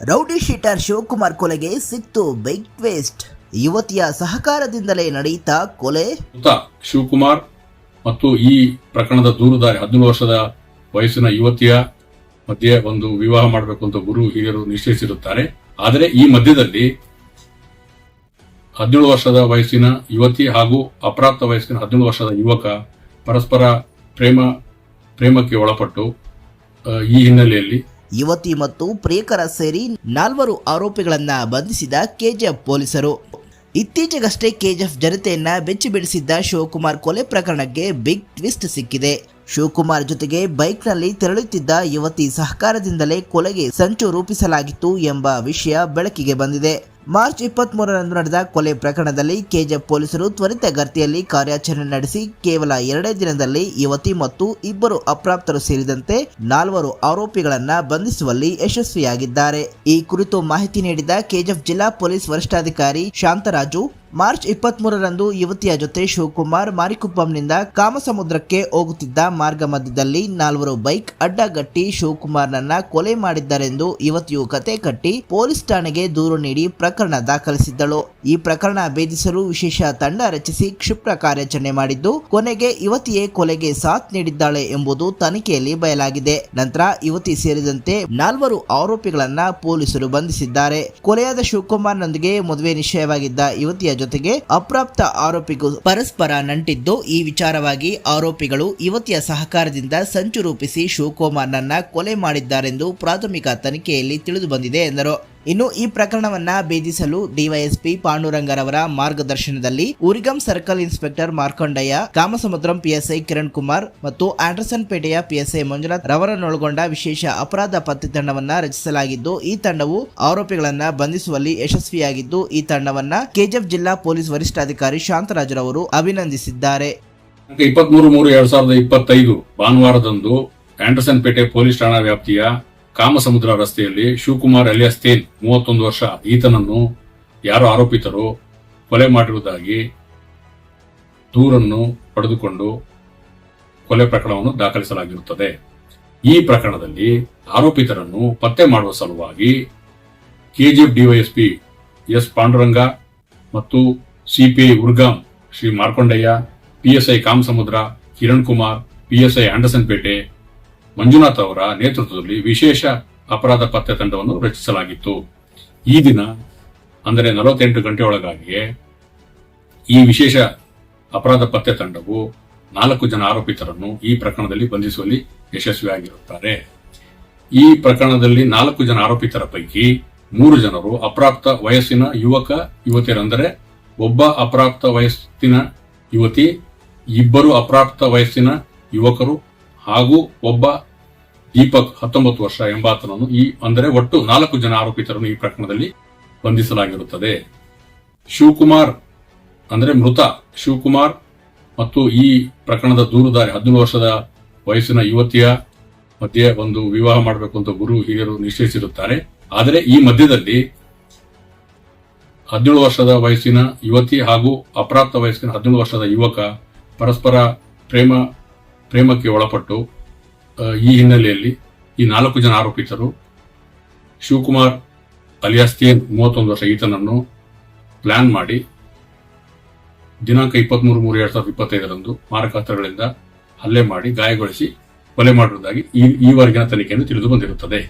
Rowdy sheeter Shivakumar ಕೊಲೆಗೆ ಸಿಕ್ತು bike twist. ಯುವತಿಯ ಸಹಕಾರದಿಂದಲೇ ನಡೆಯಿತಾ ಕೊಲೆ. ಶಿವಕುಮಾರ್ ಮತ್ತು ಈ ಪ್ರಕರಣದ ದೂರುದಾರಿ ಹದಿನೇಳು ವರ್ಷದ ವಯಸ್ಸಿನ ಯುವತಿಯ ಮಧ್ಯೆ ಒಂದು ವಿವಾಹ ಮಾಡಬೇಕು ಅಂತ ಗುರು ಹಿರಿಯರು ನಿಶ್ಚಯಿಸಿರುತ್ತಾರೆ. ಆದರೆ ಈ ಮಧ್ಯದಲ್ಲಿ ಹದಿನೇಳು ವರ್ಷದ ವಯಸ್ಸಿನ ಯುವತಿ ಹಾಗೂ ಅಪ್ರಾಪ್ತ ವಯಸ್ಸಿನ ಹದಿನೇಳು ವರ್ಷದ ಯುವಕ ಪರಸ್ಪರ ಪ್ರೇಮ, ಪ್ರೇಮಕ್ಕೆ ಒಳಪಟ್ಟು ಈ ಹಿನ್ನೆಲೆಯಲ್ಲಿ ಯುವತಿ ಮತ್ತು ಪ್ರಿಯಕರ ಸೇರಿ ನಾಲ್ವರು ಆರೋಪಿಗಳನ್ನ ಬಂಧಿಸಿದ ಕೆಜಿಎಫ್ ಪೊಲೀಸರು. ಇತ್ತೀಚೆಗಷ್ಟೇ ಕೆಜಿಎಫ್ ಜನತೆಯನ್ನ ಬೆಚ್ಚಿ ಬಿಡಿಸಿದ್ದ ಶಿವಕುಮಾರ್ ಕೊಲೆ ಪ್ರಕರಣಕ್ಕೆ ಬಿಗ್ ಟ್ವಿಸ್ಟ್ ಸಿಕ್ಕಿದೆ. ಶಿವಕುಮಾರ್ ಜೊತೆಗೆ ಬೈಕ್ನಲ್ಲಿ ತೆರಳುತ್ತಿದ್ದ ಯುವತಿ ಸಹಕಾರದಿಂದಲೇ ಕೊಲೆಗೆ ಸಂಚು ರೂಪಿಸಲಾಗಿತ್ತು ಎಂಬ ವಿಷಯ ಬೆಳಕಿಗೆ ಬಂದಿದೆ. ಮಾರ್ಚ್ ಇಪ್ಪತ್ತ್ ಮೂರರಂದು ನಡೆದ ಕೊಲೆ ಪ್ರಕರಣದಲ್ಲಿ ಕೆಜಿಎಫ್ ಪೊಲೀಸರು ತ್ವರಿತಗತಿಯಲ್ಲಿ ಕಾರ್ಯಾಚರಣೆ ನಡೆಸಿ ಕೇವಲ ಎರಡೇ ದಿನದಲ್ಲಿ ಯುವತಿ ಮತ್ತು ಇಬ್ಬರು ಅಪ್ರಾಪ್ತರು ಸೇರಿದಂತೆ ನಾಲ್ವರು ಆರೋಪಿಗಳನ್ನ ಬಂಧಿಸುವಲ್ಲಿ ಯಶಸ್ವಿಯಾಗಿದ್ದಾರೆ. ಈ ಕುರಿತು ಮಾಹಿತಿ ನೀಡಿದ ಕೆಜೆಫ್ ಜಿಲ್ಲಾ ಪೊಲೀಸ್ ವರಿಷ್ಠಾಧಿಕಾರಿ ಶಾಂತರಾಜು ಮಾರ್ಚ್ ಇಪ್ಪತ್ಮೂರರಂದು ಯುವತಿಯ ಜೊತೆ ಶಿವಕುಮಾರ್ ಮಾರಿಕುಪ್ಪಂನಿಂದ ಕಾಮಸಮುದ್ರಕ್ಕೆ ಹೋಗುತ್ತಿದ್ದ ಮಾರ್ಗ ಮಧ್ಯದಲ್ಲಿ ನಾಲ್ವರು ಬೈಕ್ ಅಡ್ಡಗಟ್ಟಿ ಶಿವಕುಮಾರ್ನನ್ನ ಕೊಲೆ ಮಾಡಿದ್ದಾರೆಂದು ಯುವತಿಯು ಕತೆ ಕಟ್ಟಿ ಪೊಲೀಸ್ ಠಾಣೆಗೆ ದೂರು ನೀಡಿ ಪ್ರಕರಣ ದಾಖಲಿಸಿದ್ದಳು. ಈ ಪ್ರಕರಣ ಭೇದಿಸಲು ವಿಶೇಷ ತಂಡ ರಚಿಸಿ ಕ್ಷಿಪ್ರ ಕಾರ್ಯಾಚರಣೆ ಮಾಡಿದ್ದು, ಕೊನೆಗೆ ಯುವತಿಯೇ ಕೊಲೆಗೆ ಸಾಥ್ ನೀಡಿದ್ದಾಳೆ ಎಂಬುದು ತನಿಖೆಯಲ್ಲಿ ಬಯಲಾಗಿದೆ. ನಂತರ ಯುವತಿ ಸೇರಿದಂತೆ ನಾಲ್ವರು ಆರೋಪಿಗಳನ್ನ ಪೊಲೀಸರು ಬಂಧಿಸಿದ್ದಾರೆ. ಕೊಲೆಯಾದ ಶಿವಕುಮಾರ್ನೊಂದಿಗೆ ಮದುವೆ ನಿಶ್ಚಯವಾಗಿದ್ದ ಯುವತಿಯ ಜೊತೆಗೆ ಅಪ್ರಾಪ್ತ ಆರೋಪಿಗೂ ಪರಸ್ಪರ ನಂಟಿದ್ದು, ಈ ವಿಚಾರವಾಗಿ ಆರೋಪಿಗಳು ಯುವತಿಯ ಸಹಕಾರದಿಂದ ಸಂಚು ರೂಪಿಸಿ ಶಿವಕುಮಾರ್ನನ್ನ ಕೊಲೆ ಮಾಡಿದ್ದಾರೆಂದು ಪ್ರಾಥಮಿಕ ತನಿಖೆಯಲ್ಲಿ ತಿಳಿದು ಬಂದಿದೆ, ಎಂದರು. ಇನ್ನು ಈ ಪ್ರಕರಣವನ್ನ ಭೇದಿಸಲು ಡಿವೈಎಸ್ಪಿ ಪಾಂಡುರಂಗರವರ ಮಾರ್ಗದರ್ಶನದಲ್ಲಿ Urigam circle inspector Markandaiah, Kamasamudram PSI Kiran Kumar ಮತ್ತು ಆಂಡರ್ಸನ್ ಪೇಟೆಯ ಪಿಎಸ್ಐ ಮಂಜುನಾಥ್ ರವರನ್ನೊಳಗೊಂಡ ವಿಶೇಷ ಅಪರಾಧ ಪತ್ತೆ ತಂಡವನ್ನ ರಚಿಸಲಾಗಿದ್ದು, ಈ ತಂಡವು ಆರೋಪಿಗಳನ್ನ ಬಂಧಿಸುವಲ್ಲಿ ಯಶಸ್ವಿಯಾಗಿದ್ದು, ಈ ತಂಡವನ್ನ ಕೆಜಿಎಫ್ ಜಿಲ್ಲಾ ಪೊಲೀಸ್ ವರಿಷ್ಠಾಧಿಕಾರಿ ಶಾಂತರಾಜರವರು ಅಭಿನಂದಿಸಿದ್ದಾರೆ. ಇಪ್ಪತ್ಮೂರು ಮೂರು ಎರಡ್ ಸಾವಿರದ ಇಪ್ಪತ್ತೈದು ಭಾನುವಾರದಂದು ಆಂಡರ್ಸನ್ ಪೇಟೆ ಪೊಲೀಸ್ ಠಾಣಾ ವ್ಯಾಪ್ತಿಯ ಕಾಮಸಮುದ್ರ ರಸ್ತೆಯಲ್ಲಿ ಶಿವಕುಮಾರ್ ಅಲಿಯಾಸ್ ತೇನ್ ಮೂವತ್ತೊಂದು ವರ್ಷ ಈತನನ್ನು ಯಾರೋ ಆರೋಪಿತರು ಕೊಲೆ ಮಾಡಿರುವುದಾಗಿ ದೂರನ್ನು ಪಡೆದುಕೊಂಡು ಕೊಲೆ ಪ್ರಕರಣವನ್ನು ದಾಖಲಿಸಲಾಗಿರುತ್ತದೆ. ಈ ಪ್ರಕರಣದಲ್ಲಿ ಆರೋಪಿತರನ್ನು ಪತ್ತೆ ಮಾಡುವ ಸಲುವಾಗಿ ಕೆಜಿಎಫ್ ಡಿವೈಎಸ್ಪಿ ಎಸ್ ಪಾಂಡುರಂಗ ಮತ್ತು CPI Urgam Shri Markondaiah PSI Kamasamudra Kiran Kumar PSI Anderson Pet Manjunath ಅವರ ನೇತೃತ್ವದಲ್ಲಿ ವಿಶೇಷ ಅಪರಾಧ ಪತ್ತೆ ತಂಡವನ್ನು ರಚಿಸಲಾಗಿತ್ತು. ಈ ದಿನ, ಅಂದರೆ ನಲವತ್ತೆಂಟು ಗಂಟೆ ಒಳಗಾಗಿಯೇ ಈ ವಿಶೇಷ ಅಪರಾಧ ಪತ್ತೆ ತಂಡವು ನಾಲ್ಕು ಜನ ಆರೋಪಿತರನ್ನು ಈ ಪ್ರಕರಣದಲ್ಲಿ ಬಂಧಿಸುವಲ್ಲಿ ಯಶಸ್ವಿಯಾಗಿರುತ್ತಾರೆ. ಈ ಪ್ರಕರಣದಲ್ಲಿ ನಾಲ್ಕು ಜನ ಆರೋಪಿತರ ಪೈಕಿ ಮೂರು ಜನರು ಅಪ್ರಾಪ್ತ ವಯಸ್ಸಿನ ಯುವಕ, ಯುವತಿಯರಂದರೆ ಒಬ್ಬ ಅಪ್ರಾಪ್ತ ವಯಸ್ಸಿನ ಯುವತಿ, ಇಬ್ಬರು ಅಪ್ರಾಪ್ತ ವಯಸ್ಸಿನ ಯುವಕರು ಹಾಗೂ ಒಬ್ಬ ದೀಪಕ್ ಹತ್ತೊಂಬತ್ತು ವರ್ಷ ಎಂಬಾತನನ್ನು ಈ, ಅಂದರೆ ಒಟ್ಟು ನಾಲ್ಕು ಜನ ಆರೋಪಿತರನ್ನು ಈ ಪ್ರಕರಣದಲ್ಲಿ ಬಂಧಿಸಲಾಗಿರುತ್ತದೆ. ಶಿವಕುಮಾರ್, ಅಂದರೆ ಮೃತ ಶಿವಕುಮಾರ್ ಮತ್ತು ಈ ಪ್ರಕರಣದ ದೂರುದಾರಿ, ಹದಿನೇಳು ವರ್ಷದ ವಯಸ್ಸಿನ ಯುವತಿಯ ಮಧ್ಯೆ ಒಂದು ವಿವಾಹ ಮಾಡಬೇಕು ಅಂತ ಗುರು ಹಿರಿಯರು ನಿಶ್ಚಯಿಸಿರುತ್ತಾರೆ. ಆದರೆ ಈ ಮಧ್ಯದಲ್ಲಿ ಹದಿನೇಳು ವರ್ಷದ ವಯಸ್ಸಿನ ಯುವತಿ ಹಾಗೂ ಅಪ್ರಾಪ್ತ ವಯಸ್ಸಿನ ಹದಿನೇಳು ವರ್ಷದ ಯುವಕ ಪರಸ್ಪರ ಪ್ರೇಮ ಪ್ರೇಮಕ್ಕೆ ಒಳಪಟ್ಟು ಈ ಹಿನ್ನೆಲೆಯಲ್ಲಿ ಈ ನಾಲ್ಕು ಜನ ಆರೋಪಿತರು, ಶಿವಕುಮಾರ್ ಅಲಿಯಾಸ್ ತೇನ್ ಮೂವತ್ತೊಂದು ವರ್ಷ ಈತನನ್ನು ಪ್ಲಾನ್ ಮಾಡಿ ದಿನಾಂಕ ಇಪ್ಪತ್ಮೂರು ಮೂರು ಎರಡು ಸಾವಿರದ ಇಪ್ಪತ್ತೈದರಂದು ಮಾರಕಾಸ್ತ್ರಗಳಿಂದ ಹಲ್ಲೆ ಮಾಡಿ ಗಾಯಗೊಳಿಸಿ ಕೊಲೆ ಮಾಡುವುದಾಗಿ ಈ ಈವರೆಗಿನ ತನಿಖೆಯನ್ನು ತಿಳಿದು ಬಂದಿರುತ್ತದೆ.